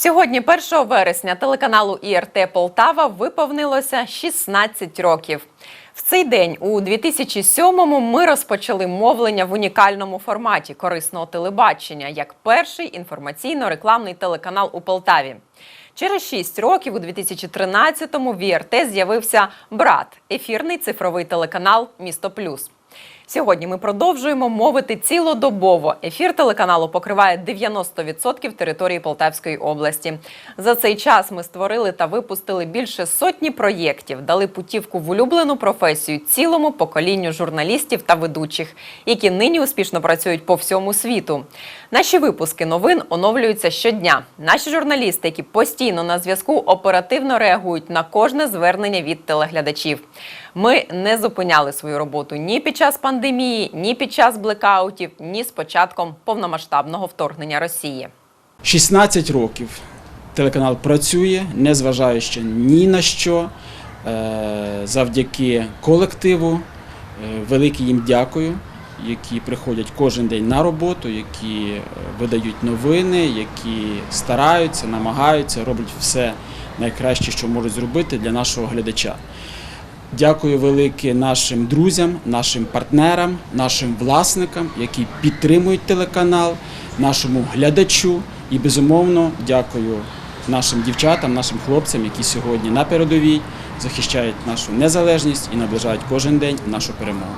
Сьогодні, 1 вересня, телеканалу ІРТ Полтава виповнилося 16 років. В цей день, у 2007-му, ми розпочали мовлення в унікальному форматі корисного телебачення як перший інформаційно-рекламний телеканал у Полтаві. Через 6 років, у 2013-му, в ІРТ з'явився брат ефірний цифровий телеканал Місто Плюс. Сьогодні ми продовжуємо мовити цілодобово. Ефір телеканалу покриває 90% території Полтавської області. За цей час ми створили та випустили більше сотні проєктів, дали путівку в улюблену професію цілому поколінню журналістів та ведучих, які нині успішно працюють по всьому світу. Наші випуски новин оновлюються щодня. Наші журналісти, які постійно на зв'язку, оперативно реагують на кожне звернення від телеглядачів. Ми не зупиняли свою роботу ні під час пандемії, ні під час блекаутів, ні з початком повномасштабного вторгнення Росії. 16 років телеканал працює, незважаючи ні на що. Е, Завдяки колективу. Е, Велике їм дякую, які приходять кожен день на роботу, які е, видають новини, які стараються, намагаються, роблять все найкраще, що можуть зробити для нашого глядача. Дякую велике нашим друзям, нашим партнерам, нашим власникам, які підтримують телеканал, нашому глядачу. І безумовно дякую нашим дівчатам, нашим хлопцям, які сьогодні на передовій захищають нашу незалежність і наближають кожен день нашу перемогу.